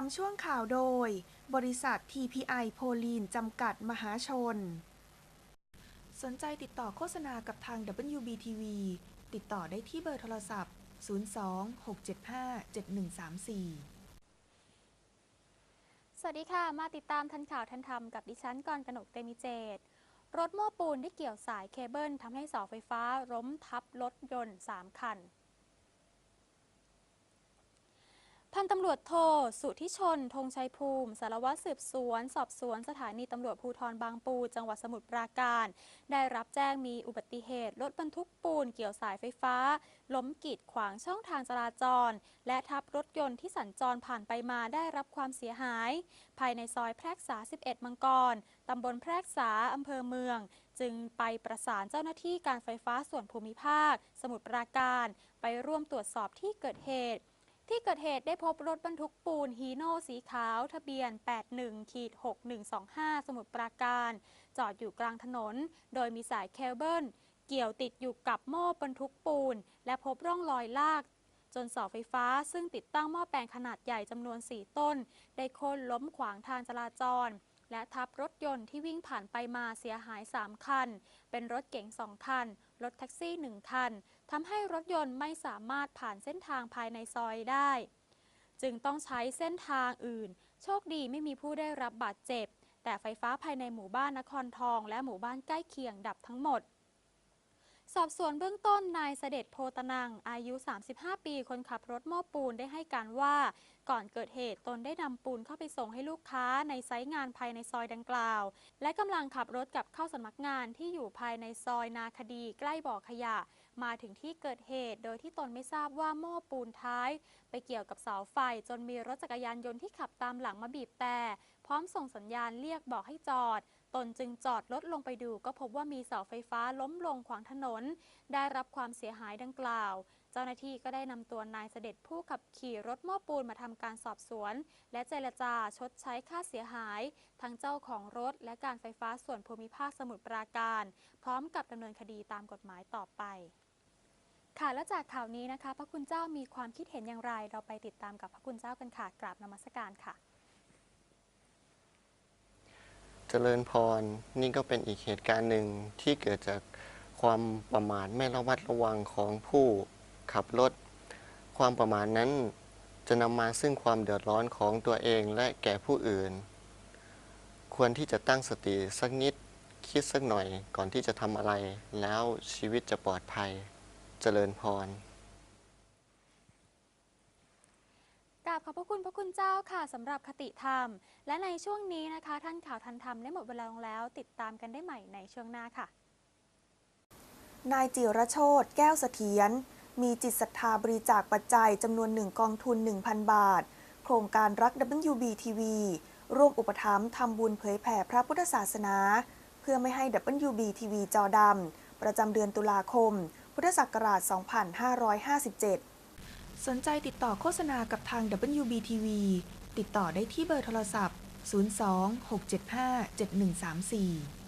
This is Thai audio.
ามช่วงข่าวโดย บริษัท TPI โพลีน จำกัดมหาชน สนใจติดต่อโฆษณากับทาง WBTV ติดต่อได้ที่เบอร์โทรศัพท์ 02-675-7134สวัสดีค่ะ มาติดตามทันข่าวทันธรรมกับดิฉันกรกนกเตมิเจต รถโม้ปูนที่เกี่ยวสายเคเบิลทำให้เสาไฟฟ้าล้มทับรถยนต์ 3 คัน พันตำรวจโท สุทธิชน ธงชัยภูมิ สารวัตรสืบสวน สอบสวน สถานีตำรวจภูธรบางปู จังหวัดสมุทรปราการ ได้รับแจ้งมีอุบัติเหตุ รถบรรทุกปูนเกี่ยวสายไฟฟ้า ล้มกีดขวางช่องทางจราจร และทับรถยนต์ที่สัญจรผ่านไปมาได้รับความเสียหาย ภายในซอยแพรกษา 11 มังกร ตำบลแพรกษา อำเภอเมือง จึงไปประสานเจ้าหน้าที่การไฟฟ้าส่วนภูมิภาค สมุทรปราการ ไปร่วมตรวจสอบที่เกิดเหตุ ที่เกิดเหตุได้พบรถบรรทุกปูนฮีโน่สีขาว ทะเบียน 81ขีด6125 สมุทรปราการ จอดอยู่กลางถนน โดยมีสายเคเบิลเกี่ยวติดอยู่กับโม่บรรทุกปูน และพบร่องรอยลากจนเสาไฟฟ้าซึ่งติดตั้งหม้อแปลงขนาดใหญ่จำนวน 4 ต้น ได้โค่นล้มขวางทางจราจร และทับรถยนต์ที่วิ่งผ่านไปมาเสียหาย 3 คัน เป็นรถเก๋ง 2 คัน รถแท็กซี่ 1 คัน ทำให้รถยนต์ไม่สามารถผ่านเส้นทางภายในซอยได้ จึงต้องใช้เส้นทางอื่น โชคดีไม่มีผู้ได้รับบาดเจ็บ แต่ไฟฟ้าภายในหมู่บ้านนครทอง และหมู่บ้านใกล้เคียงดับทั้งหมด สอบสวนเบื้องต้นนายเสด็จโพตนัง อายุ 35 ปีคนขับรถโม้ปูนได้ให้การว่า ก่อนเกิดเหตุตนได้นำปูนเข้าไปส่งให้ลูกค้าในไซต์งานภายในซอยดังกล่าว และกำลังขับรถกลับเข้าสำนักงานที่อยู่ภายในซอยนาคดีใกล้บ่อขยะ มาถึงที่เกิดเหตุ โดยที่ตนไม่ทราบว่าโม่ปูนท้าย ไปเกี่ยวกับเสาไฟ จนมีรถจักรยานยนต์ที่ขับตามหลังมาบีบแต่ ร้อมส่งสัญญาณเรียกบอกให้จอด ตนจึงจอดรถลงไปดู ก็พบว่ามีเสาไฟฟ้าล้มลงขวางถนน ได้รับความเสียหายดังกล่าว เจ้าหน้าที่ก็ได้นำตัวนายเสด็จผู้ขับขี่รถโม้ปูนมาทำการสอบสวน และเจรจาชดใช้ค่าเสียหาย ทั้งเจ้าของรถและการไฟฟ้าส่วนภูมิภาคสมุทรปราการ พร้อมกับดำเนินคดีตามกฎหมายต่อไปค่ะและจากข่าวนี้นะคะ พระคุณเจ้ามีความคิดเห็นอย่างไร เราไปติดตามกับพระคุณเจ้ากันค่ะกราบนมัสการค่ะ เจริญพร นี่ก็เป็นอีกเหตุการณ์หนึ่งที่เกิดจากความประมาทไม่ระมัดระวังของผู้ขับรถ ความประมาทนั้นจะนำมาซึ่งความเดือดร้อนของตัวเองและแก่ผู้อื่น ควรที่จะตั้งสติสักนิดคิดสักหน่อยก่อนที่จะทำอะไร แล้วชีวิตจะปลอดภัย เจริญพร กรา บขอบพระคุณพระคุณเจ้าค่ะสำหรับคติธรรม และในช่วงนี้นะคะ ท่านข่าวทันธรรมได้หมดเวลาลงแล้ว ติดตามกันได้ใหม่ในช่วงหน้าค่ะ นายจิรโชตแก้วเสถียรมีจิตศรัทธาบริจาคปัจจัยจำนวนหนึ่งกองทุน 1,000 บาท โครงการรัก WBTV ร่วมอุปถัมภ์ทำบุญเผยแผ่พระพุทธศาสนา เพื่อไม่ให้ WBTV จอดำประจำเดือนตุลาคม พุทธศักราช 2557 สนใจติดต่อโฆษณากับทาง WBTV ติดต่อได้ที่เบอร์โทรศัพท์ 02 675 7134